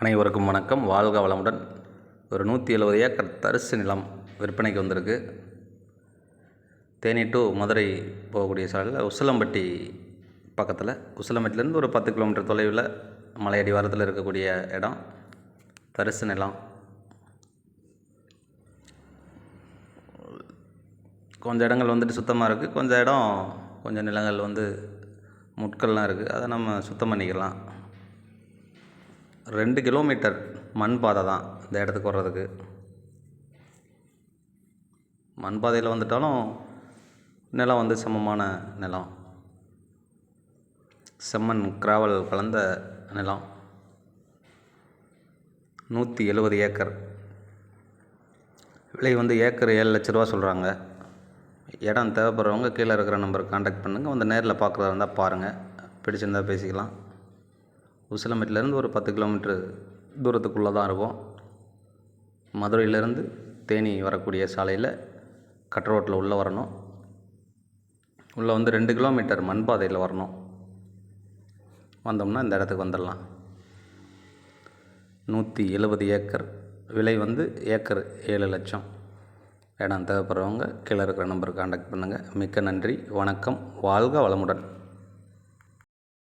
அனைவருக்கும் வணக்கம். வாழ்க வளமுடன். ஒரு நூற்றி எழுபது ஏக்கர் தரிசு நிலம் விற்பனைக்கு வந்திருக்கு. தேனி டு மதுரை போகக்கூடிய சாலையில் உசிலம்பட்டி பக்கத்தில். உசிலம்பட்டிலேருந்து ஒரு பத்து கிலோமீட்டர் தொலைவில் மலையடி வாரத்தில் இருக்கக்கூடிய இடம். தரிசு நிலம். கொஞ்சம் இடங்கள் வந்துட்டு சுத்தமாக இருக்குது கொஞ்சம் இடம் கொஞ்சம் நிலங்கள் வந்து முட்கள்லாம் இருக்குது அதை நம்ம சுத்தம் பண்ணிக்கலாம். ரெண்டு கிலோமீட்டர் மண் பாதை தான் இந்த இடத்துக்கு வர்றதுக்கு. மண் பாதையில் வந்துட்டாலும் நிலம் வந்து சமமான நிலம். செம்மண் கிராவல் கலந்த நிலம். நூற்றி எழுபது ஏக்கர். விலை வந்து ஏக்கர் ஏழு லட்ச ரூபா சொல்கிறாங்க இடம் தேவைப்படுறவங்க கீழே இருக்கிற நம்பருக்கு காண்டாக்ட் பண்ணுங்கள் வந்து நேரில் பார்க்குறதா இருந்தால் பாருங்கள் பிடிச்சிருந்தா பேசிக்கலாம். உசிலம்பேட்டிலேருந்து ஒரு பத்து கிலோமீட்ரு தூரத்துக்குள்ளே தான் இருக்கும். மதுரையிலேருந்து தேனி வரக்கூடிய சாலையில் கட் ரோட்டில் உள்ளே வரணும். உள்ளே வந்து ரெண்டு கிலோமீட்டர் மண் பாதையில் வரணும். வந்தோம்னா இந்த இடத்துக்கு வந்துடலாம். நூற்றி எழுபது ஏக்கர் விலை வந்து ஏக்கர் ஏழு லட்சம். இடம் தேவைப்படுறவங்க கீழே இருக்கிற நம்பருக்கு காண்டாக்ட் பண்ணுங்கள் மிக்க நன்றி. வணக்கம். வாழ்க வளமுடன்.